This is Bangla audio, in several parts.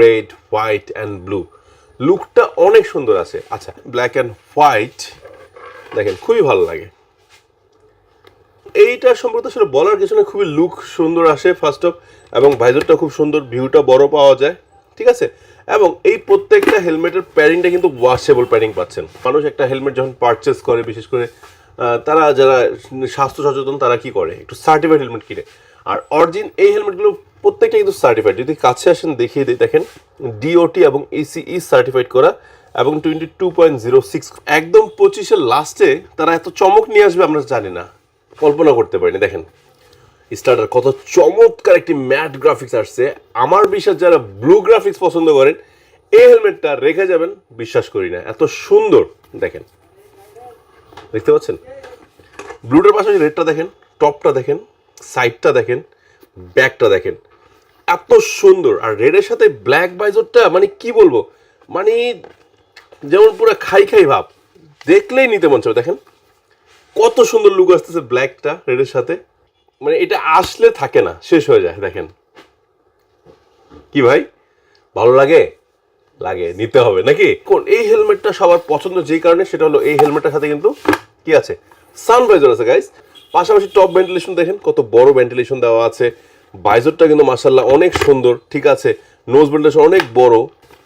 রেড হোয়াইট অ্যান্ড ব্লু লুকটা অনেক সুন্দর আছে। আচ্ছা ব্ল্যাক অ্যান্ড হোয়াইট দেখেন, খুবই ভালো লাগে। এইটা সম্পর্কে আসলে বলার কিছু না খুবই লুক সুন্দর আসে ফার্স্ট অফ এবং ভাইজরটা খুব সুন্দর ভিউটা বড় পাওয়া যায়, ঠিক আছে? এবং এই প্রত্যেকটা হেলমেটের প্যারিংটা কিন্তু ওয়াশেবল প্যারিং পাচ্ছেন। মানুষ একটা হেলমেট যখন পারচেস করে, বিশেষ করে তারা যারা স্বাস্থ্য সচেতন, তারা কি করে? একটু সার্টিফাইড হেলমেট কিনে। আর অরিজিন এই হেলমেটগুলো প্রত্যেকটা কিন্তু সার্টিফাইড যদি কাছে আসেন, দেখিয়ে দিই, দেখেন ডিওটি এবং ইসিই সার্টিফাইড করা এবং twenty two point zero six একদম পঁচিশের লাস্টে তারা এত চমক নিয়ে আসবে আমরা জানি না। কল্পনা করতে পারিনি, দেখেন। স্টার্টার কত চমৎকার একটি ম্যাট গ্রাফিক্স আসছে। আমার বিশ্বাস যারা ব্লু গ্রাফিক্স পছন্দ করেন, এই হেলমেটটা রেখে যাবেন, বিশ্বাস করি না। এত সুন্দর, দেখেন। দেখতে পাচ্ছেন? ব্লুটার পাশাপাশি রেডটা দেখেন টপটা দেখেন। সাইডটা দেখেন ব্যাকটা দেখেন। এত সুন্দর। আর রেডের সাথে ব্ল্যাক বাইজরটা মানে কি বলব? মানে যেমন পুরো খাই খাই ভাব। দেখলেই নিতে মন চাবে, দেখেন। কত সুন্দর লুক আসতেছে ব্ল্যাকটা রেডের সাথে। মানে এটা আসলে থাকে না, শেষ হয়ে যায়, দেখেন। কি ভাই? ভালো লাগে? লাগে, নিতে হবে, নাকি? কোন, এই হেলমেটটা সবার পছন্দ যেই কারণে, সেটা হলো এই হেলমেটটার সাথে কিন্তু কি আছে? সানভাইজার আছে গাইস পাশাপাশি টপ ভেন্টিলেশন দেখেন, কত বড় ভেন্টিলেশন দেওয়া আছে। বাইজারটা কিন্তু মার্শাল্লাহ অনেক সুন্দর, ঠিক আছে? নোজ ভেন্টিলেশন অনেক বড়।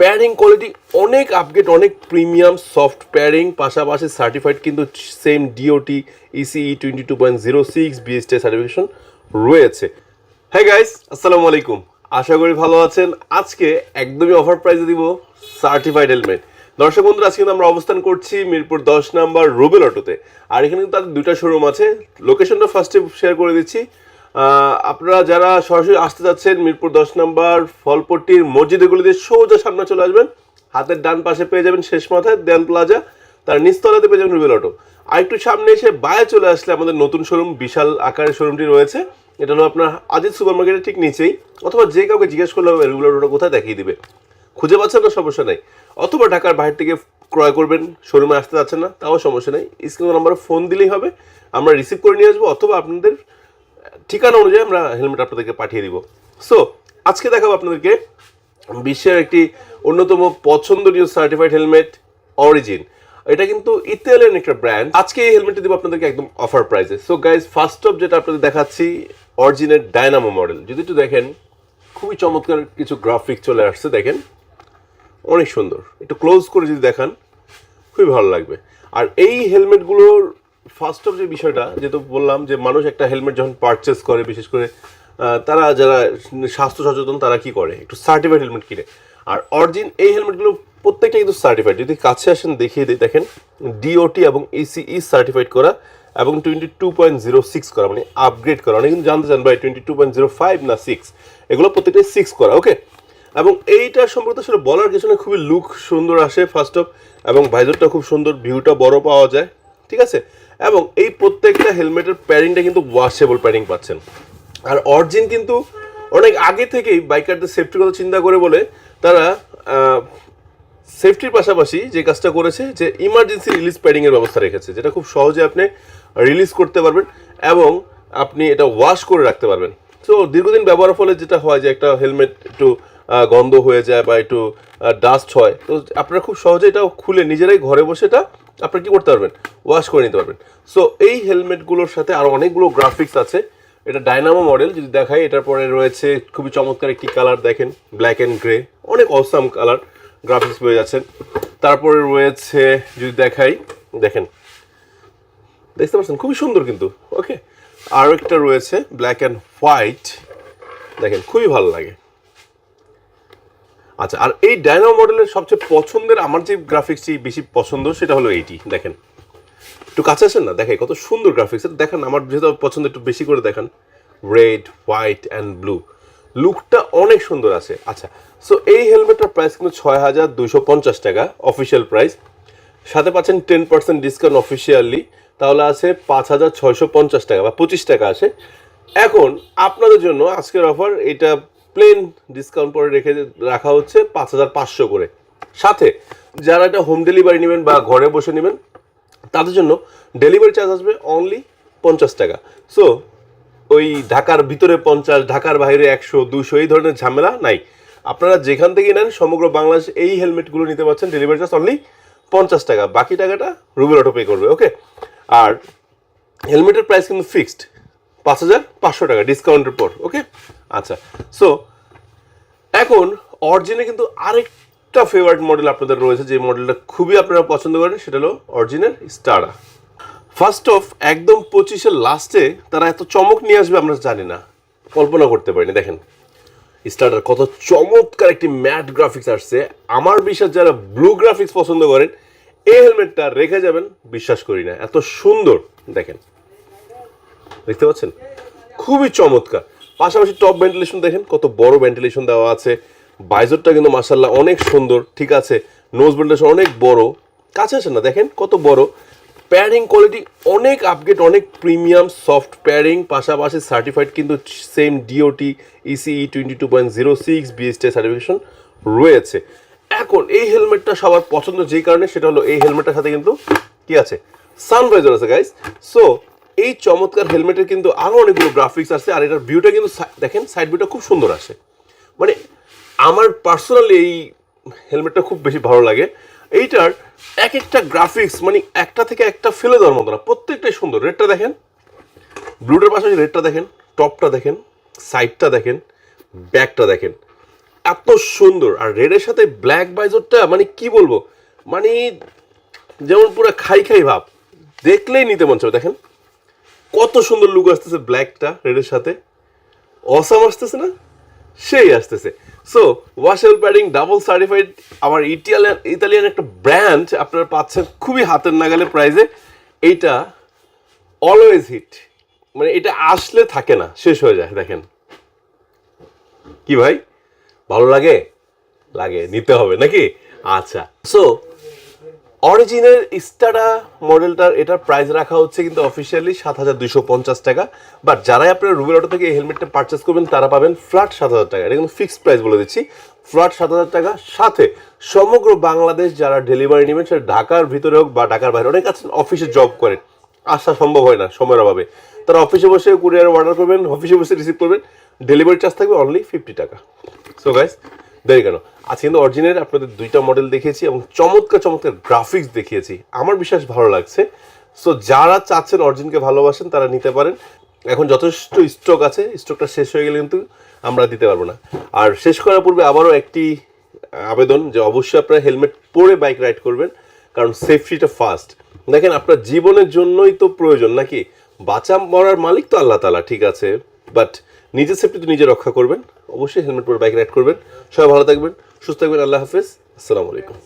প্যাডিং কোয়ালিটি অনেক আপগ্রেড অনেক প্রিমিয়াম সফট প্যারিং পাশাপাশি সার্টিফাইড কিন্তু same DOT ECE twenty two point zero six BST certification রয়েছে। হ্যাঁ গাইস আসসালামু আলাইকুম। আশা করি ভালো আছেন। আজকে একদমই অফার প্রাইসে দিব সার্টিফাইড হেলমেট দর্শক বন্ধুরা, আজকে কিন্তু আমরা অবস্থান করছি মিরপুর দশ নাম্বার রুবেল অটোতে। আর এখানে কিন্তু তাদের দুইটা শোরুম আছে। লোকেশনটা ফার্স্টে শেয়ার করে দিচ্ছি। আপনারা যারা সরাসরি আসতে যাচ্ছেন মিরপুর দশ নাম্বার ফলপট্টির মসজিদগুলি দিয়ে সোজা সামনে চলে আসবেন। হাতের ডান পাশে পেয়ে যাবেন শেষ মাথায় দেন প্লাজা। তার নিচতলাতে পেয়ে যাবেন রুবেল অটো। আর একটু সামনে এসে বায়ে চলে আসলে আমাদের নতুন শোরুম বিশাল আকারের শোরুমটি রয়েছে। এটা হলো আপনার আজিজ সুপার মার্কেটের ঠিক নিচেই। অথবা যে কাউকে জিজ্ঞেস করলে হবে, রুবেল অটোটা কোথায় দেখিয়ে দিবে? খুঁজে পাচ্ছেন না সমস্যা নেই। অথবা ঢাকার বাইরে থেকে ক্রয় করবেন, শোরুমে আসতে যাচ্ছেন না, তাও সমস্যা নেই। স্ক্রিন নাম্বারে ফোন দিলেই হবে, আমরা রিসিভ করে নিয়ে আসব, অথবা আপনাদের ঠিকানা অনুযায়ী আমরা হেলমেট আপনাদেরকে পাঠিয়ে দিব। সো আজকে দেখাবো আপনাদেরকে বিশ্বের একটি অন্যতম পছন্দনীয় সার্টিফাইড হেলমেট অরিজিন এটা কিন্তু ইতালিয়ান একটা ব্র্যান্ড আজকে এই হেলমেটটি দিব আপনাদেরকে একদম অফার প্রাইসে সো গাইজ ফার্স্ট অফ যেটা আপনাদের দেখাচ্ছি অরিজিনের ডায়নামো মডেল যদি একটু দেখেন, খুবই চমৎকার কিছু গ্রাফিক চলে আসছে, দেখেন। অনেক সুন্দর। একটু ক্লোজ করে যদি দেখান, খুবই ভালো লাগবে। আর এই হেলমেটগুলোর ফার্স্ট অফ যে বিষয়টা, যেহেতু বললাম যে মানুষ একটা হেলমেট যখন পারচেস করে, বিশেষ করে তারা যারা স্বাস্থ্য সচেতন, তারা কি করে? একটু সার্টিফাইড হেলমেট কিনে। আর অরিজিন এই হেলমেটগুলো প্রত্যেকটা কিন্তু সার্টিফাইড যদি কাছে আসেন, দেখিয়ে দিই, দেখেন ডিওটি এবং ইসিই সার্টিফাইড করা এবং twenty two point zero six করা মানে আপগ্রেড করা। অনেক কিন্তু জানতে চান, ভাই twenty two point zero five না সিক্স এগুলো প্রত্যেকটাই সিক্স করা ওকে এবং এইটা সম্পর্কে আসলে বলার কিছু না, খুবই লুক সুন্দর আসে ফার্স্ট অফ এবং ভাইজরটা খুব সুন্দর ভিউটা বড় পাওয়া যায়, ঠিক আছে? এবং এই প্রত্যেকটা হেলমেটের প্যারিংটা কিন্তু ওয়াশেবল প্যারিং পাচ্ছেন। আর অরিজিন কিন্তু অনেক আগে থেকেই বাইকারদের সেফটির কথা চিন্তা করে বলে তারা সেফটির পাশাপাশি যে কাজটা করেছে, যে ইমার্জেন্সি রিলিজ প্যাডিং এর ব্যবস্থা রেখেছে, যেটা খুব সহজে আপনি রিলিজ করতে পারবেন এবং আপনি এটা ওয়াশ করে রাখতে পারবেন। তো দীর্ঘদিন ব্যবহারের ফলে যেটা হয় যে একটা হেলমেট একটু গন্ধ হয়ে যায় বা একটু ডাস্ট হয়। তো আপনারা খুব সহজে এটা খুলে নিজেরাই ঘরে বসে এটা আপনারা কী করতে পারবেন? ওয়াশ করে নিতে পারবেন। সো এই হেলমেটগুলোর সাথে আরও অনেকগুলো গ্রাফিক্স আছে। এটা ডাইনামো মডেল যদি দেখাই, এটার পরে রয়েছে খুবই চমৎকার একটি কালার দেখেন ব্ল্যাক অ্যান্ড গ্রে অনেক অসাম কালার গ্রাফিক্স পেয়ে যাচ্ছেন। তারপরে রয়েছে, যদি দেখাই, দেখেন, দেখতে পাচ্ছেন, খুবই সুন্দর কিন্তু ওকে আরও একটা রয়েছে ব্ল্যাক অ্যান্ড হোয়াইট দেখেন, খুবই ভালো লাগে। আচ্ছা আর এই ডায়নামো মডেলের সবচেয়ে পছন্দের, আমার যে গ্রাফিক্সটি বেশি পছন্দ, সেটা হলো এইটি, দেখেন। একটু কাছে আসেন না? দেখাই কত সুন্দর গ্রাফিক্স দেখেন, আমার যেহেতু পছন্দ, একটু বেশি করে দেখান। রেড হোয়াইট অ্যান্ড ব্লু লুকটা অনেক সুন্দর আছে। আচ্ছা সো এই হেলমেটটার প্রাইস কিন্তু ছয় হাজার দুশো পঞ্চাশ টাকা অফিসিয়াল প্রাইস সাথে পাচ্ছেন টেন পার্সেন্ট ডিসকাউন্ট অফিসিয়ালি তাহলে আছে পাঁচ হাজার ছয়শো পঞ্চাশ টাকা বা পঁচিশ টাকা আছে এখন, আপনাদের জন্য আজকের অফার এটা প্লেন ডিসকাউন্ট পরে রেখে রাখা হচ্ছে পাঁচ হাজার পাঁচশো করে। সাথে যারা এটা হোম ডেলিভারি নেবেন বা ঘরে বসে নেবেন, তাদের জন্য ডেলিভারি চার্জ আসবে অনলি পঞ্চাশ টাকা। সো ওই ঢাকার ভিতরে পঞ্চাশ, ঢাকার বাইরে একশো দুশো এই ধরনের ঝামেলা নাই। আপনারা যেখান থেকে নেন, সমগ্র বাংলাদেশ এই হেলমেটগুলো নিতে পারছেন ডেলিভারি চার্জ অনলি পঞ্চাশ টাকা। বাকি টাকাটা রুবেল অটো পে করবে ওকে আর হেলমেটের প্রাইস কিন্তু ফিক্সড পাঁচ হাজার পাঁচশো টাকা ডিসকাউন্টের পর ওকে আচ্ছা সো এখন অরিজিনে কিন্তু আরেকটা ফেভারিট মডেল আপনাদের রয়েছে, যে মডেলটা খুবই আপনারা পছন্দ করেন, সেটা হলো অরিজিনাল স্টারা ফার্স্ট অফ একদম পঁচিশের লাস্টে তারা এত চমক নিয়ে আসবে আমরা জানি না, কল্পনা করতে পারিনি, দেখেন। স্টার্টার কত চমৎকার একটি ম্যাট গ্রাফিক্স আসছে, আমার বিশ্বাস যারা ব্লু গ্রাফিক্স পছন্দ করেন, এই হেলমেটটা রেখে যাবেন, বিশ্বাস করি না, এত সুন্দর, দেখেন। দেখতে পাচ্ছেন? খুবই চমৎকার। পাশাপাশি টপ ভেন্টিলেশন দেখেন, কত বড় ভেন্টিলেশন দেওয়া আছে। বাইজরটা কিন্তু মাসাল্লাহ অনেক সুন্দর, ঠিক আছে? নোজ ভেন্টিলেশন অনেক বড়। কাছে আসেন না, দেখেন কত বড়। প্যারিং কোয়ালিটি অনেক আপগ্রেড অনেক প্রিমিয়াম সফট প্যারিং পাশাপাশি সার্টিফাইড কিন্তু same DOT ECE twenty two point zero six BST certification রয়েছে। এখন এই হেলমেটটা সবার পছন্দ যে কারণে, সেটা হলো এই হেলমেটটার সাথে কিন্তু কি আছে? সানভাইজার আছে গাইস সো এই চমৎকার হেলমেটের কিন্তু আরও অনেকগুলো গ্রাফিক্স আছে, আর এটার ভিউটা কিন্তু দেখেন সাইড ভিউটা খুব সুন্দর আসে মানে আমার পার্সোনালি এই হেলমেটটা খুব বেশি ভালো লাগে। এইটার এক একটা গ্রাফিক্স মানে একটা থেকে একটা ফেলে দেওয়ার মতো না, প্রত্যেকটাই সুন্দর। রেডটা দেখেন ব্লুটার পাশাপাশি রেডটা দেখেন টপটা দেখেন সাইডটা দেখেন ব্যাকটা দেখেন। এত সুন্দর, আর রেডের সাথে ব্ল্যাক বাইজরটা মানে কি বলব? মানে যেমন পুরো খাই খাই ভাব, দেখলেই নিতে মন চাবে, দেখেন। কত সুন্দর লুক আসতেছে ব্ল্যাকটা রেডের সাথে। অসাম আসতেছে না? সেই আসতেছে। So washable padding double certified আমার ইটালিয়ান ইতালিয়ান একটা ব্র্যান্ড আপনারা পাচ্ছেন খুবই হাতের নাগালে প্রাইজে এইটা অলওয়েজ হিট মানে এটা আসলে থাকে না, শেষ হয়ে যায়, দেখেন। কি ভাই? ভালো লাগে? লাগে, নিতে হবে, নাকি? আচ্ছা। সো অরিজিনাল স্টাডা মডেলটার এটার প্রাইস রাখা হচ্ছে কিন্তু অফিসিয়ালি সাত হাজার দুইশো পঞ্চাশ টাকা। বাট যারাই আপনারা রুবেল অটো থেকে এই হেলমেটটা পারচেস করবেন, তারা পাবেন ফ্ল্যাট সাত হাজার টাকা। এটা কিন্তু ফিক্সড প্রাইস বলে দিচ্ছি। ফ্ল্যাট সাত হাজার টাকা। সাথে সমগ্র বাংলাদেশ যারা ডেলিভারি নেবেন, সেটা ঢাকার ভিতরে হোক বা ঢাকার বাইরে অনেক আছেন অফিসে জব করেন আসা সম্ভব হয় না সময়ের অভাবে। তারা অফিসে বসে কুরিয়ার অর্ডার করবেন অফিসে বসে রিসিভ করবেন। ডেলিভারি চার্জ থাকবে অনলি ফিফটি টাকা। সো গাইস দেরি কেন আজকে কিন্তু অরিজিনাল আপনাদের দুইটা মডেল দেখিয়েছি এবং চমৎকার চমৎকার গ্রাফিক্স দেখিয়েছি। আমার বিশ্বাস ভালো লাগছে। সো যারা চাচ্ছেন অরিজিনকে ভালোবাসেন, তারা নিতে পারেন। এখন যথেষ্ট স্টক আছে। স্টকটা শেষ হয়ে গেলে কিন্তু আমরা দিতে পারব না। আর শেষ করার পূর্বে আবারও একটি আবেদন যে অবশ্যই আপনারা হেলমেট পরে বাইক রাইড করবেন, কারণ সেফটিটা ফার্স্ট দেখেন, আপনার জীবনের জন্যই তো প্রয়োজন, নাকি? বাঁচা মরার মালিক তো আল্লাহ তালা ঠিক আছে? বাট নিজের সেফটি তো নিজে রক্ষা করবেন। অবশ্যই হেলমেট পরে বাইক রাইড করবেন। সবাই ভালো থাকবেন, সুস্থ থাকবেন, আল্লাহ হাফিজ। আসসালামু আলাইকুম।